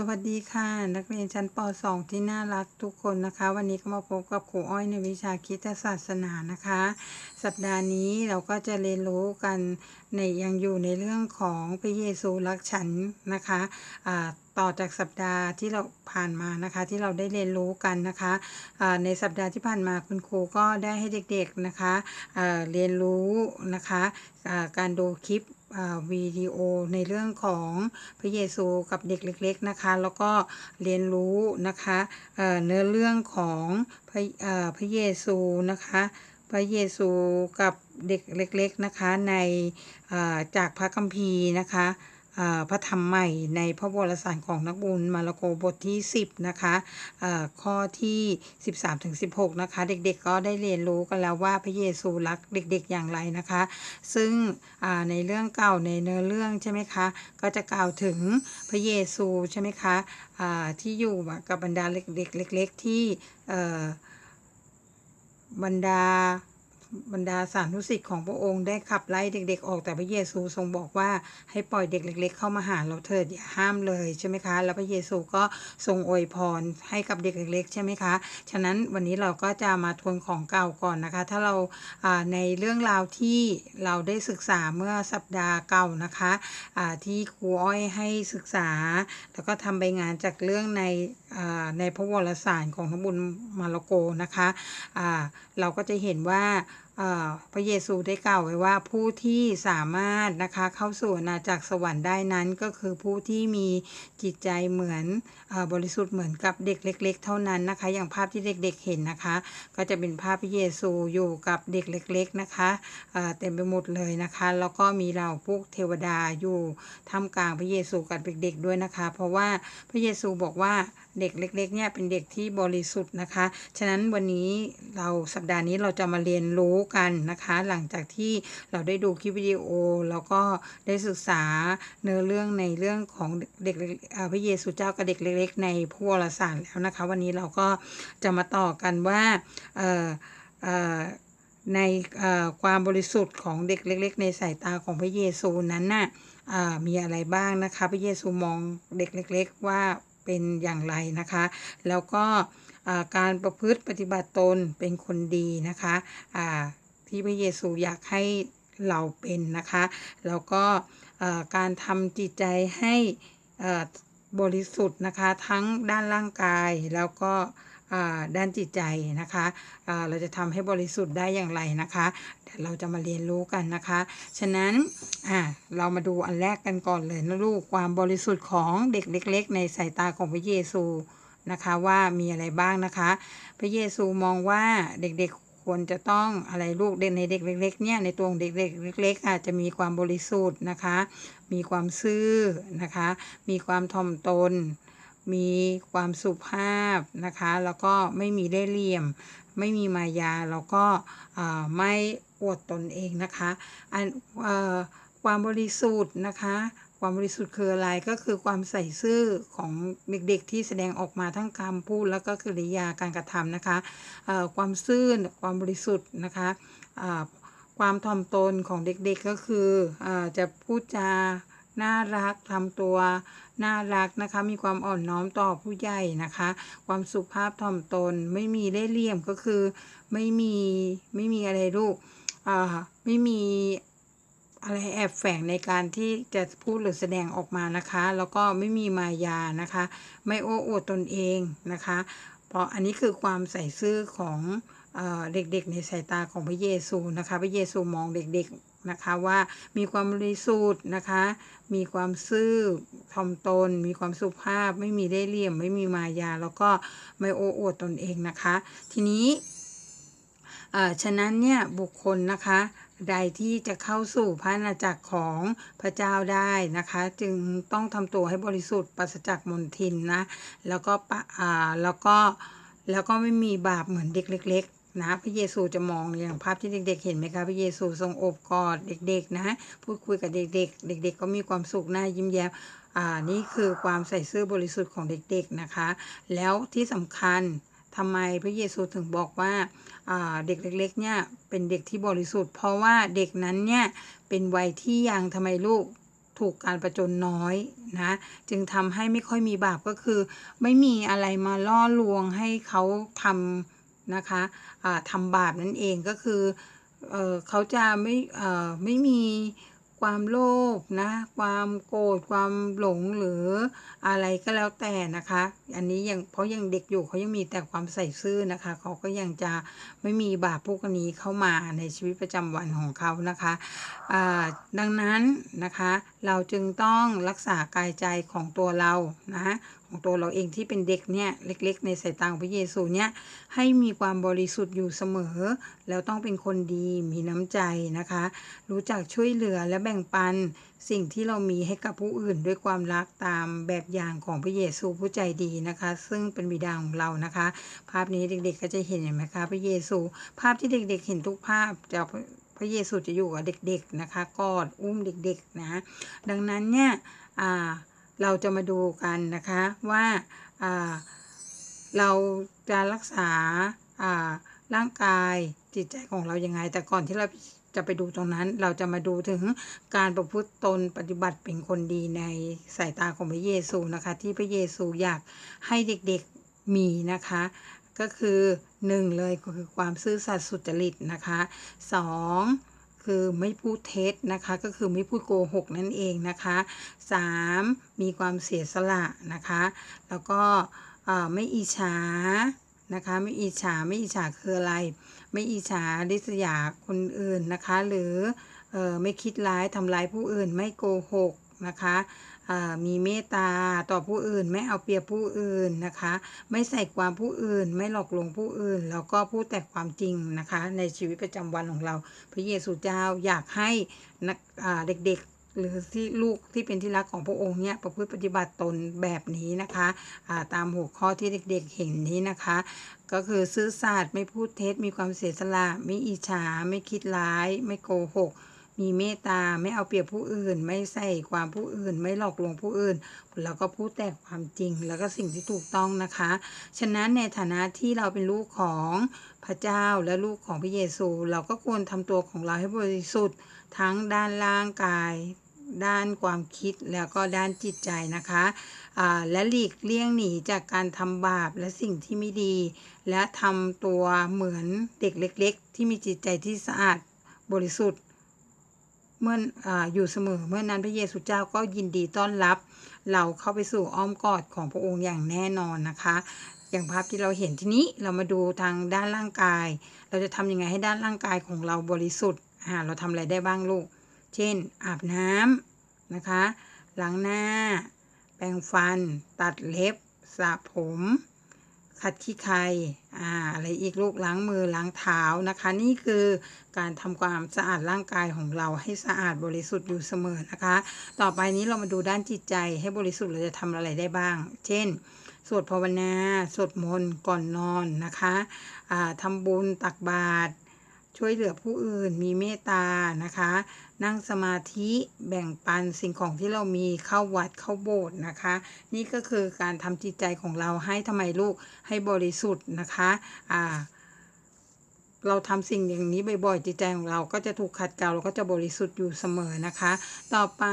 สวัสดีค่ะ นักเรียนชั้นป .2 ที่น่ารักทุกคนนะคะ วันนี้ก็มาพบกับครูอ้อยในวิชาคิดศาสนานะคะ สัปดาห์นี้เราก็จะเรียนรู้กันในยังอยู่ในเรื่องของพระเยซูรักฉันนะคะอ่าต่อจากสัปดาห์ที่เราผ่านมานะคะ ที่เราได้เรียนรู้กันนะคะอ่าในสัปดาห์ที่ผ่านมาคุณครูก็ได้ให้เด็กๆนะคะอ่าเรียนรู้นะคะการดูคลิป วิดีโอในเรื่องของพระเยซูกับเด็กเล็ก ๆนะคะ แล้วก็เรียนรู้นะคะเเนื้อเรื่องของพระเอ่อพระเยซูนะคะ พระเยซูกับเด็กเล็ก ๆนะคะในาจากพระคัมภีร์นะคะ พระธรรมใหม่ในพระวรสารของนักบุญมาระโกบทที่ 10 นะคะข้อที่ 13ถึง16 นะคะ เด็กๆก็ได้เรียนรู้กันแล้วว่าพระเยซูรักเด็กๆอย่างไรนะคะ ซึ่งในเรื่องเก่าในเนื้อเรื่องใช่ไหมคะ ก็จะกล่าวถึงพระเยซูใช่ไหมคะที่อยู่กับบรรดาเด็กๆเล็ก ๆ ที่บรรดา บรรดาสานุสิทธิ์ของพระองค์ได้ขับไล่เด็กๆ ออกแต่พระเยซูทรงบอกว่าให้ปล่อยเด็กเล็ก ๆ เข้ามาหาเราเถิดอย่าห้ามเลยใช่ไหมคะ แล้วพระเยซูก็ทรงอวยพรให้กับเด็กเล็ก ๆ ใช่ไหมคะ ฉะนั้นวันนี้เราก็จะมาทวนของเก่าก่อนนะคะ ถ้าเราาในเรื่องราวที่เราได้ศึกษาเมื่อสัปดาห์เก่านะคะที่ครูอ้อยให้ศึกษา แล้วก็ทำใบงานจากเรื่องในในพระวรสารของทั้งบุญมาระโกนะคะเราก็จะเห็นว่า พระเยซูได้กล่าวไว้ว่าผู้ที่สามารถนะคะเข้าสู่อาณาจักรสวรรค์ได้นั้นก็คือผู้ที่มีจิตใจเหมือน บริสุทธิ์เหมือนกับเด็กเล็ก ๆ เท่านั้นนะคะ อย่างภาพที่เด็กๆเห็นนะคะ ก็จะเป็นภาพพระเยซูอยู่กับเด็กเล็ก ๆนะคะเต็มไปหมดเลยนะคะ แล้วก็มีเหล่าพวกเทวดาอยู่ท่ามกลางพระเยซูกับเด็ก ๆ ด้วยนะคะ เพราะว่าพระเยซูบอกว่าเด็กเล็กๆเนี่ยเป็นเด็กที่บริสุทธิ์นะคะ ฉะนั้นวันนี้เราสัปดาห์นี้เราจะมาเรียนรู้กันนะคะ หลังจากที่เราได้ดูคลิปวิดีโอ แล้วก็ได้ศึกษาเนื้อเรื่องในเรื่องของเด็กเล็กพระเยซูเจ้ากับเด็กเล็กๆในพระวรสารแล้วนะคะ วันนี้เราก็จะมาต่อกันว่าในความบริสุทธิ์ของเด็กเล็ก ๆ ในสายตาของพระเยซูนั้นน่ะมีอะไรบ้างนะคะ พระเยซูมองเด็กเล็ก ๆ ว่าเป็นอย่างไรนะคะ แล้วก็การประพฤติปฏิบัติตนเป็นคนดีนะคะที่พระเยซูอยากให้เราเป็นนะคะ แล้วก็การทำจิตใจให้อ่อ บริสุทธิ์นะคะ ทั้งด้านร่างกายแล้วก็ด้านจิตใจนะคะอ่าเราจะทำให้บริสุทธิ์ได้อย่างไรนะคะเดี๋ยวเราจะมาเรียนรู้กันนะคะ ฉะนั้นอ่าเรามาดูอันแรกกันก่อนเลยนะลูกความบริสุทธิ์ของเด็กเล็ก ๆ ในสายตาของพระเยซูนะคะว่ามีอะไรบ้างนะคะ พระเยซูมองว่าเด็กๆควรจะต้องอะไรลูกเด็กในเด็กเล็กๆเนี่ยในตัวของเด็กๆเล็กๆอาจจะมีความบริสุทธิ์นะคะ มีความซื่อนะคะ มีความถ่อมตน มีความสุภาพนะคะ แล้วก็ไม่มีได้เหลี่ยม ไม่มีมายา แล้วก็ไม่อวดตนเองนะคะอันอความบริสุทธิ์นะคะความบริสุทธิ์คืออะไรก็คือความใส่ซื่อของเด็กๆที่แสดงออกมาทั้งคำพูดแล้วก็กริยาการกระทำนะคะความซื่อความบริสุทธิ์นะคะ ความถ่อมตนของเด็กๆก็คืออจะพูดจาน่ารักทำตัวน่ารักนะคะ มีความอ่อนน้อมต่อผู้ใหญ่นะคะ ความสุภาพถ่อมตน ไม่มีเล่ห์เหลี่ยมก็คือไม่มีไม่มีอะไรลูกไม่มีอะไรแอบแฝงในการที่จะพูดหรือแสดงออกมานะคะ แล้วก็ไม่มีมายานะคะ ไม่โอ้อวดตนเองนะคะ เพราะอันนี้คือความใส่ซื่อของ เด็กๆในสายตาของพระเยซูนะคะ พระเยซูมองเด็กๆนะคะว่ามีความบริสุทธิ์นะคะ มีความซื่อถ่อมตน มีความสุภาพ ไม่มีได้เหลี่ยม ไม่มีมายา แล้วก็ไม่โอ้อวดตนเองนะคะ ทีนี้เอ่อฉะนั้นเนี่ยบุคคลนะคะใดที่จะเข้าสู่พระอาณาจักรของพระเจ้าได้นะคะ จึงต้องทำตัวให้บริสุทธิ์ปราศจากมลทินนะแล้วก็ปะอ่าแล้วก็แล้วก็ไม่มีบาปเหมือนเด็กเล็ก นะพระเยซูจะมองอย่างภาพที่เด็ก ๆ เห็นไหมคะพระเยซูทรงโอบกอดเด็ก ๆ นะพูดคุยกับเด็ก ๆ เด็ก ๆ ก็มีความสุขหน้ายิ้มแย้มอ่านี่คือความใส่ซื่อบริสุทธิ์ของเด็ก ๆ นะคะ แล้วที่สำคัญทำไมพระเยซูถึงบอกว่าอ่าเด็กเล็กๆเนี่ยเป็นเด็กที่บริสุทธิ์ เพราะว่าเด็กนั้นเนี่ยเป็นวัยที่ยังทำไมลูกถูกการประจนน้อยนะจึงทำให้ไม่ค่อยมีบาปก็คือ ไม่มีอะไรมาล่อลวงให้เขาทำ นะคะอ่าทำบาปนั่นเองก็คือเออเขาจะไม่เออไม่มีความโลภนะความโกรธความหลงหรืออะไรก็แล้วแต่นะคะ อันนี้ยังเพราะยังเด็กอยู่เขายังมีแต่ความใส่ซื่อนะคะ เขาก็ยังจะไม่มีบาปพวกนี้เข้ามาในชีวิตประจำวันของเขานะคะดังนั้นนะคะเราจึงต้องรักษากายใจของตัวเรานะ ของตัวเราเองที่เป็นเด็กเนี่ยเล็กๆ ในสายตาของพระเยซูเนี่ยให้มีความบริสุทธิ์อยู่เสมอ แล้วต้องเป็นคนดีมีน้ำใจนะคะ รู้จักช่วยเหลือและแบ่งปันสิ่งที่เรามีให้กับผู้อื่นด้วยความรักตามแบบอย่างของพระเยซูผู้ใจดีนะคะ ซึ่งเป็นบิดาของเรานะคะ ภาพนี้เด็กๆก็จะเห็นเห็นไหมคะพระเยซู ภาพที่เด็กๆ เห็นทุกภาพจะพระเยซูจะอยู่กับเด็กๆนะคะกอดอุ้มเด็กๆนะดังนั้นเนี่ยอ่า เราจะมาดูกันนะคะว่าเราจะรักษาร่างกายจิตใจของเรายังไง แต่ก่อนที่เราจะไปดูตรงนั้น เราจะมาดูถึงการประพฤติตนปฏิบัติเป็นคนดีในสายตาของพระเยซูนะคะ ที่พระเยซูอยากให้เด็กๆมีนะคะ ก็คือหนึ่งเลยก็คือความซื่อสัตย์สุจริตนะคะสอง คือไม่พูดเท็จนะคะ ก็คือไม่พูดโกหกนั่นเองนะคะสามมีความเสียสละนะคะ แล้วก็ไม่อิจฉานะคะ ไม่อิจฉาไม่อิจฉาคืออะไร ไม่อิจฉาริษยาคนอื่นนะคะ หรือออไม่คิดร้ายทำร้ายผู้อื่นไม่โกหกนะคะ มีเมตตาต่อผู้อื่น ไม่เอาเปรียบผู้อื่นนะคะ ไม่ใส่ความผู้อื่น ไม่หลอกลวงผู้อื่น แล้วก็พูดแต่ความจริงนะคะ ในชีวิตประจำวันของเรา พระเยซูเจ้าอยากให้นักเด็กๆหรือที่ลูกที่เป็นที่รักของพระองค์เนี่ยประพฤติปฏิบัติตนแบบนี้นะคะาตามหัวข้อที่เด็กๆเห็นนี้นะคะ ก็คือซื่อสัตย์ไม่พูดเท็จมีความเสียสละไม่อิจฉาไม่คิดร้าย ไม่โกหก มีเมตตาไม่เอาเปรียบผู้อื่น ไม่ใส่ความผู้อื่น ไม่หลอกลวงผู้อื่น แล้วก็พูดแต่ความจริง แล้วก็สิ่งที่ถูกต้องนะคะ ฉะนั้นในฐานะที่เราเป็นลูกของพระเจ้าและลูกของพระเยซู เราก็ควรทำตัวของเราให้บริสุทธิ์ทั้งด้านร่างกายด้านความคิดแล้วก็ด้านจิตใจนะคะและหลีกเลี่ยงหนีจากการทำบาปและสิ่งที่ไม่ดี และทำตัวเหมือนเด็กเล็ก ๆ ที่มีจิตใจที่สะอาดบริสุทธิ์ เมื่อออยู่เสมอ เมื่อนั้นพระเยซูเจ้าก็ยินดีต้อนรับ เราเข้าไปสู่อ้อมกอดของพระองค์อย่างแน่นอนนะคะ อย่างภาพที่เราเห็นที่นี้เรามาดูทางด้านร่างกาย เราจะทำยังไงให้ด้านร่างกายของเราบริสุทธิ์อ่าเราทำอะไรได้บ้างลูก เช่น อาบน้ำนะคะล้างหน้า แปรงฟัน ตัดเล็บสระผม ขัดขี้ใครอ่าอะไรอีกลูกล้างมือล้างเท้านะคะ นี่คือการทำความสะอาดร่างกายของเราให้สะอาดบริสุทธิ์อยู่เสมอนะคะ ต่อไปนี้เรามาดูด้านจิตใจให้บริสุทธิ์เราจะทำอะไรได้บ้าง เช่น สวดภาวนา สวดมนต์ก่อนนอนนะคะอ่าทำบุญตักบาตร ช่วยเหลือผู้อื่น มีเมตตานะคะ นั่งสมาธิแบ่งปันสิ่งของที่เรามีเข้าวัดเข้าโบสถ์นะคะ นี่ก็คือการทำจิตใจของเราให้ทำไมลูกให้บริสุทธิ์นะคะอ่าเราทำสิ่งอย่างนี้บ่อยๆจิตใจของเราก็จะถูกขัดเกลาเราก็จะบริสุทธิ์อยู่เสมอนะคะ ต่อไป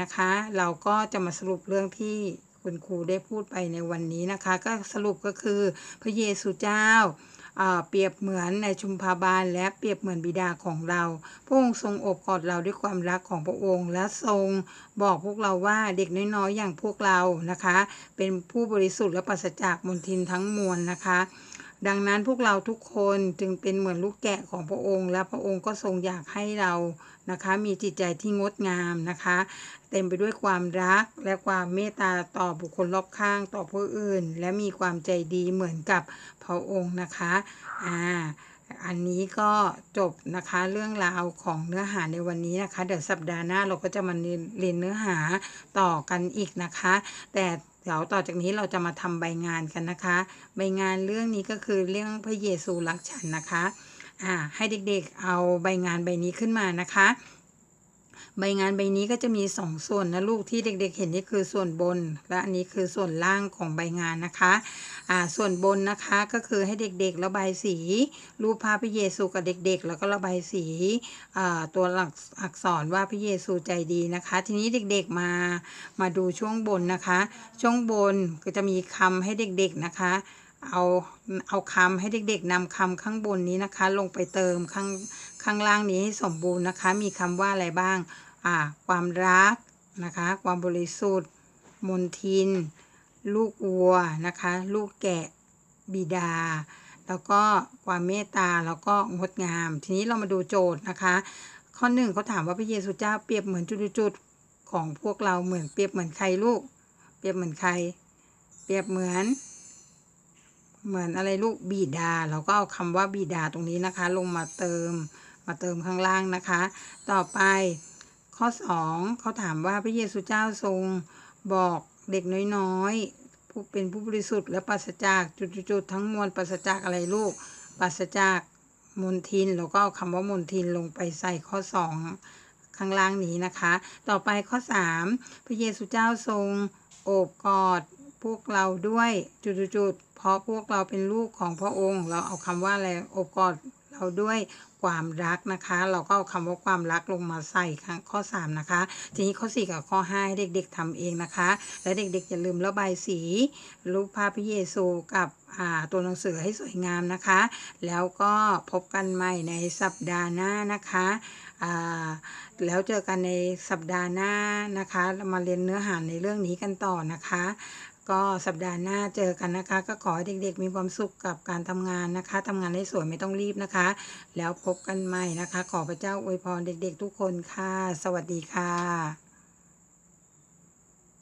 นะคะ เราก็จะมาสรุปเรื่องที่คุณครูได้พูดไปในวันนี้นะคะ ก็สรุปก็คือพระเยซูเจ้าอ่า เปรียบเหมือนในชุมพาบาล และเปรียบเหมือนบิดาของเรา พระองค์ทรงอบกอดเราด้วยความรักของพระองค์ และทรงบอกพวกเราว่าเด็กน้อยๆอย่างพวกเรานะคะ เป็นผู้บริสุทธิ์และปราศจากมลทินทั้งมวลนะคะ ดังนั้นพวกเราทุกคนจึงเป็นเหมือนลูกแกะของพระองค์ และพระองค์ก็ทรงอยากให้เรานะคะ มีจิตใจที่งดงามนะคะ เต็มไปด้วยความรักและความเมตตาต่อบุคคลรอบข้างต่อผู้อื่น และมีความใจดีเหมือนกับพระองค์นะคะอ่าอันนี้ก็จบนะคะเรื่องราวของเนื้อหาในวันนี้นะคะ เดี๋ยวสัปดาห์หน้าเราก็จะมาเรียนเนื้อหาต่อกันอีกนะคะ แต่ เดี๋ยวต่อจากนี้เราจะมาทำใบงานกันนะคะ ใบงานเรื่องนี้ก็คือเรื่องพระเยซูรักฉันนะคะ อ่าให้เด็กๆเอาใบงานใบนี้ขึ้นมานะคะ ใบงานใบนี้ก็จะมีสองส่วนนะลูกที่เด็กๆ เห็นนี่คือส่วนบน และอันนี้คือส่วนล่างของใบงานนะคะอ่าส่วนบนนะคะก็คือให้เด็กๆระบายสี รูปภาพพระเยซูกับเด็กๆ แล้วก็ระบายสีอ่าตัวหลักอักษรว่าพระเยซูใจดีนะคะ ทีนี้เด็กๆมามาดูช่วงบนนะคะ ช่วงบนก็จะมีคำให้เด็กๆนะคะเอาเอาคำให้เด็กๆนำคำข้างบนนี้นะคะ ลงไปเติมข้าง ข้างล่างนี้สมบูรณ์นะคะ มีคำว่าอะไรบ้าง อ่า ความรักนะคะ ความบริสุทธิ์ มนทิน ลูกวัวนะคะ ลูกแกะบิดา แล้วก็ความเมตตา แล้วก็งดงาม ทีนี้เรามาดูโจทย์นะคะ ข้อหนึ่งเขาถามว่าพระเยซูเจ้าเปรียบเหมือนจุดๆๆของพวกเราเหมือนเปรียบเหมือนใครลูก เปรียบเหมือนใคร เปรียบเหมือนเหมือนอะไรลูกบิดา เราก็เอาคำว่าบิดาตรงนี้นะคะ ลงมาเติม มาเติมข้างล่างนะคะ ต่อไปข้อสองเขาถามว่าพระเยซูเจ้าทรงบอกเด็กน้อยๆผู้เป็นผู้บริสุทธิ์และปราศจากจุดๆทั้งมวลปราศจากอะไรลูกปราศจากมนทินเราก็เอาคำว่ามนทินลงไปใส่ข้อสองข้างล่างนี้นะคะ ต่อไปข้อสามพระเยซูเจ้าทรงโอบกอดพวกเราด้วยจุดๆๆเพราะพวกเราเป็นลูกของพระองค์ เราเอาคำว่าอะไรโอบกอด เราด้วยความรักนะคะ เราก็เอาคำว่าความรักลงมาใส่ข้างข้อ3 นะคะ ทีนี้ข้อ 4 กับข้อ5ให้เด็กๆทำเองนะคะ และเด็กๆอย่าลืมระบายสี รูปภาพพระเยซูกับตัวหนังสือให้สวยงามนะคะ แล้วก็พบกันใหม่ในสัปดาห์หน้านะคะแล้วเจอกันในสัปดาห์หน้านะคะ เรามาเรียนเนื้อหาในเรื่องนี้กันต่อนะคะ ก็สัปดาห์หน้าเจอกันนะคะ ก็ขอให้เด็กๆ มีความสุขกับการทำงานนะคะทำงานให้สวยไม่ต้องรีบนะคะ แล้วพบกันใหม่นะคะ ขอพระเจ้าอวยพรเด็กๆ ทุกคนค่ะ สวัสดีค่ะ